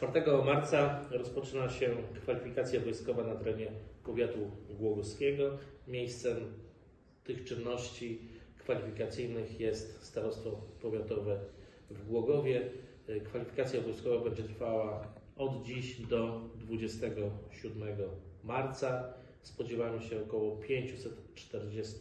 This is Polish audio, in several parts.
4 marca rozpoczyna się kwalifikacja wojskowa na terenie powiatu głogowskiego. Miejscem tych czynności kwalifikacyjnych jest starostwo powiatowe w Głogowie. Kwalifikacja wojskowa będzie trwała od dziś do 27 marca. Spodziewamy się około 540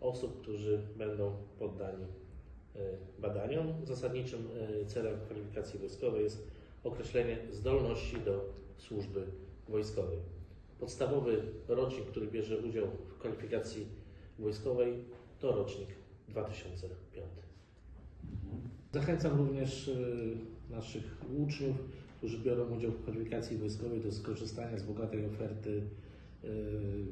osób, którzy będą poddani y, badaniom. Zasadniczym y, celem kwalifikacji wojskowej jest określenie zdolności do służby wojskowej. Podstawowy rocznik, który bierze udział w kwalifikacji wojskowej, to rocznik 2005. Zachęcam również y, naszych uczniów, którzy biorą udział w kwalifikacji wojskowej do skorzystania z bogatej oferty y,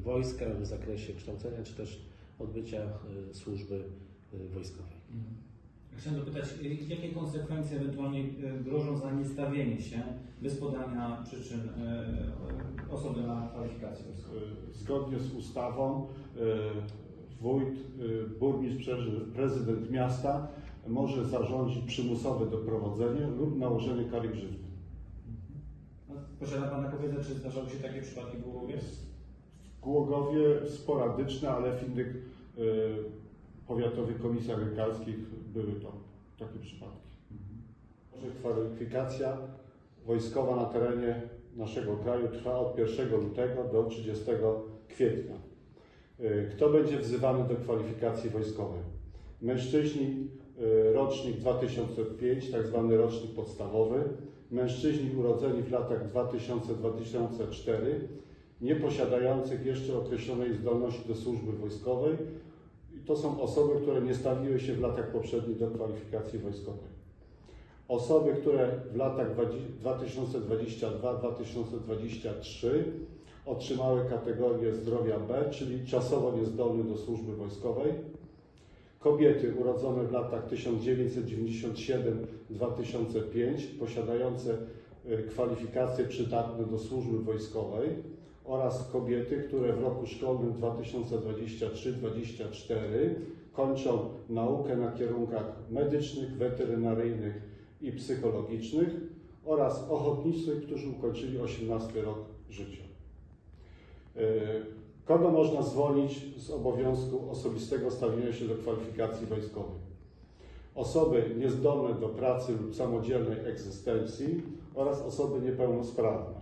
wojska w zakresie kształcenia czy też odbycia y, służby wojskowej. Chciałem dopytać, y, jakie konsekwencje ewentualnie y, grożą za niestawienie się bez podania przyczyn y, osoby na kwalifikację? Zgodnie z ustawą wójt, burmistrz, prezydent miasta może zarządzić przymusowe doprowadzenie lub nałożenie kary grzywny. No, Posiada Pan taką wiedzę, czy zdarzały się takie przypadki w Głogowie? W Głogowie sporadyczne, ale e, powiatowych komisjach lekarskich były to takie przypadki. Że Kwalifikacja wojskowa na terenie naszego kraju trwa od 1 lutego do 30 kwietnia. E, Kto będzie wzywany do kwalifikacji wojskowej? Mężczyźni e, rocznik 2005, tak zwany rocznik podstawowy, mężczyźni urodzeni w latach 2000-2004, nie posiadających jeszcze określonej zdolności do służby wojskowej. To są osoby, które nie stawiły się w latach poprzednich do kwalifikacji wojskowej. Osoby, które w latach 2022-2023 otrzymały kategorię zdrowia B, czyli czasowo niezdolny do służby wojskowej. Kobiety urodzone w latach 1997-2005, posiadające e, kwalifikacje przydatne do służby wojskowej oraz kobiety, które w roku szkolnym 2023-2024 kończą naukę na kierunkach medycznych, weterynaryjnych i psychologicznych oraz ochotnicy, którzy ukończyli 18 rok życia. E, Kogo można zwolnić z obowiązku osobistego stawienia się do kwalifikacji wojskowej? Osoby niezdolne do pracy lub samodzielnej egzystencji oraz osoby niepełnosprawne,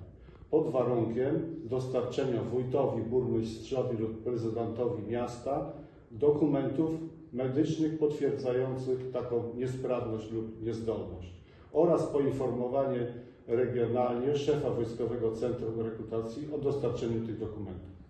pod warunkiem dostarczenia wójtowi, burmistrzowi lub prezydentowi miasta dokumentów medycznych potwierdzających taką niesprawność lub niezdolność oraz poinformowanie regionalnie szefa Wojskowego Centrum Rekrutacji o dostarczeniu tych dokumentów.